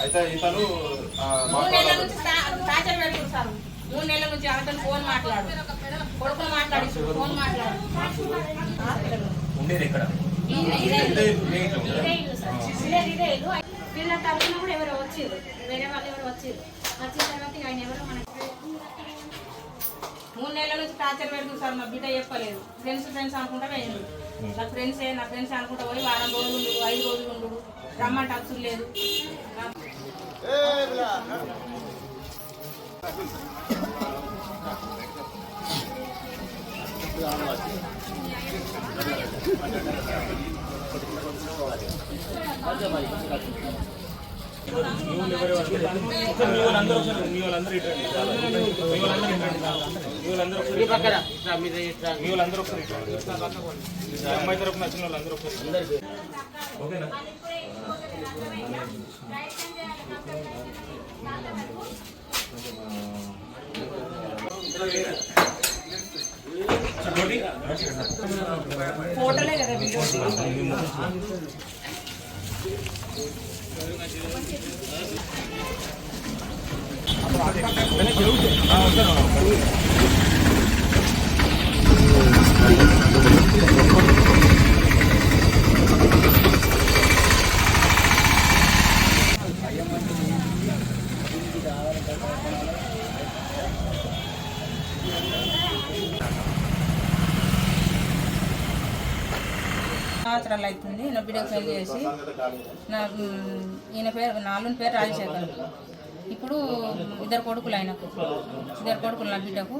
అయితే ఇతను మూడు నెలల నుంచి టార్చర్ మూడు నెలల నుంచి అతను ఫోన్ మాట్లాడు. కొడుకులు మాట్లాడి ఫోన్ మాట్లాడు. ఉండేది. వీళ్ళ తరఫున కూడా ఎవరో వచ్చారు. వేరే వాళ్ళు ఎవరు వచ్చారు. వచ్చిన తర్వాత ఆయన ఎవరో మనకి నెలల నుంచి టార్చర్ పెడుతుంది సార్ మా బిడ్డ చెప్పలేదు. ఫ్రెండ్స్ ఫ్రెండ్స్ అనుకుంటా పోయింది నా ఫ్రెండ్స్ నా ఫ్రెండ్స్ అనుకుంటా పోయి వారం రోజులు ఉండు ఐదు రోజులు ఉండు రమ్మంటే అచ్చులు లేదు. ఒకసారి ఒకసారి అమ్మాయి తరపున వచ్చిన ఓకేనా ఫోటోలే కదా వీడియో આપણે જેવું છે సంవత్సరాలు అవుతుంది నా బిడ్డకు పెళ్ళి చేసి నా ఈయన పేరు నాలుగు పేరు రాజశేఖర్. ఇప్పుడు ఇద్దరు కొడుకులు ఆయనకు. ఇద్దరు కొడుకులు నా బిడ్డకు.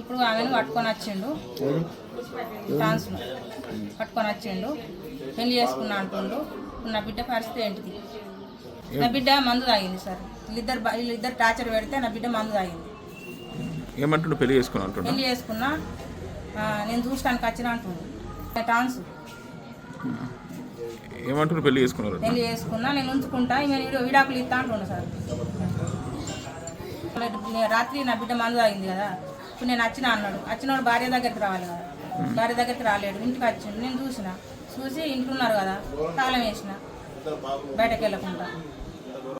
ఇప్పుడు ఆమెను పట్టుకొని వచ్చిండు. ట్రాన్స్ను పట్టుకొని వచ్చిండు. పెళ్ళి చేసుకున్నా అంటుండు. నా బిడ్డ పరిస్థితి ఏంటిది? నా బిడ్డ మందు తాగింది సార్. వీళ్ళిద్దరు వీళ్ళిద్దరు టార్చర్ పెడితే నా బిడ్డ మందు తాగింది. ఏమంటుండు? పెళ్ళి చేసుకుని అంటున్నా పెళ్ళి చేసుకున్నా నేను చూడటానికి వచ్చిన అంటుండు. ట్రాన్స్. ఏమంటుండు పెళ్ళి చేసుకున్నారు. పెళ్ళి చేసుకున్నా నేను ఉంచుకుంటా ఈమె వీడు విడాకులు ఇస్తా అంటుండు సార్. రాత్రి నా బిడ్డ మందు తాగింది కదా ఇప్పుడు నేను వచ్చిన అన్నాడు. వచ్చినోడు భార్య దగ్గరికి రావాలి కదా. భార్య దగ్గరికి రాలేడు. ఇంటికి వచ్చిండు. నేను చూసిన. చూసి ఇంట్లో ఉన్నారు కదా తాళం వేసిన. బయటకు వెళ్ళకుండా.